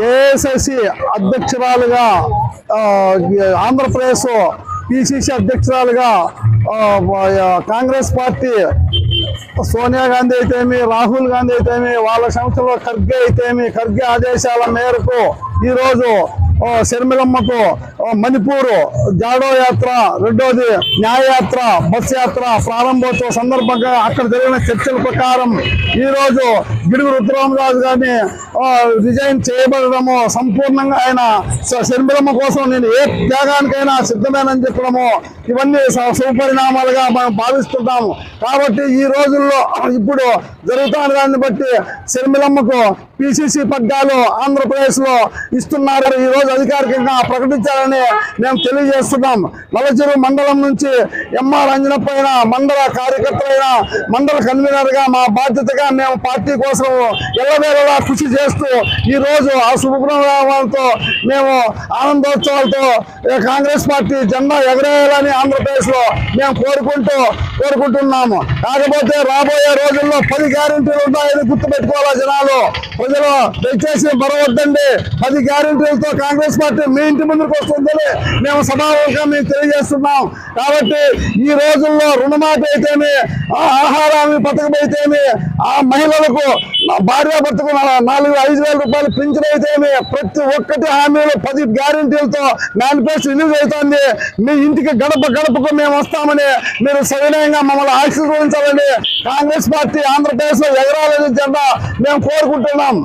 ASSC అధ్యక్షురాలుగా Andhra Pradesh PCC అధ్యక్షురాలుగా Congress party Sonia Gandhi అయితేమి రాహుల్ గాంధీ అయితేమి వాళ్ళ సంస్థలో ఖర్గే అయితేమి ఖర్గే ఆదేశాల మేరకు ఈరోజు శర్మిలమ్మకు మణిపూర్ జాడో యాత్ర రెండోది న్యాయయాత్ర బస్ యాత్ర ప్రారంభోత్సవ సందర్భంగా అక్కడ జరిగిన చర్చల ప్రకారం ఈరోజు గిడుగు రుద్రరామరాజు గారిని రిజైన్ చేయబడము సంపూర్ణంగా ఆయన శనిబ్రహ్మ కోసం నేను ఏ త్యాగానికైనా సిద్ధమేనని చెప్పడము ఇవన్నీ స- సుపరిణామాలుగా మనం భావిస్తున్నాము కాబట్టి ఈ రోజుల్లో ఇప్పుడు జరుగుతున్న దాన్ని బట్టి శర్మిలమ్మకు పిసిసి పగ్గాలు ఆంధ్రప్రదేశ్లో ఇస్తున్నారని ఇస్తున్నారు. ఈ రోజు అధికారికంగా ప్రకటించాలని మేము తెలియజేస్తున్నాం. నలచెరు మండలం నుంచి ఎంఆర్ అంజనప్పైన మండల కార్యకర్తలైన మండల కన్వీనర్గా మా బాధ్యతగా మేము పార్టీ కోసం ఎల్లవేళలా కృషి చేస్తూ ఈరోజు ఆ శుభప్రభావాలతో మేము ఆనందోత్సవాలతో కాంగ్రెస్ పార్టీ జెండా ఎగరేయాలని ఆంధ్రప్రదేశ్లో మేము కోరుకుంటూ కోరుకుంటున్నాము. కాకపోతే రాబోయే రోజుల్లో పది గ్యారెంటీలు ఉన్నాయని గుర్తుపెట్టుకోవాలా జనాలు? ప్రజలు దయచేసి మరవద్దండి. పది గ్యారెంటీలతో కాంగ్రెస్ పార్టీ మీ ఇంటి ముందుకు వస్తుందని మేము సభాముఖంగా మేము తెలియజేస్తున్నాం. కాబట్టి ఈ రోజుల్లో రుణమాఫీ అయితేనే ఆహారాన్ని పథకం అయితేనే ఆ మహిళలకు భార్య భార్యాభర్తకు నాలుగు ఐదు వేల రూపాయలు పింఛన్ అయితేమి ప్రతి ఒక్కటి హామీలు పది గ్యారెంటీలతో మేనిఫెస్టో రిలీజ్ అవుతుంది. మీ ఇంటికి గడప గడపకు మేము వస్తామని మీరు సవినయంగా మమ్మల్ని ఆశీర్వదించాలని కాంగ్రెస్ పార్టీ ఆంధ్రప్రదేశ్లో ఎగరాలని జెండా మేము కోరుకుంటున్నాం.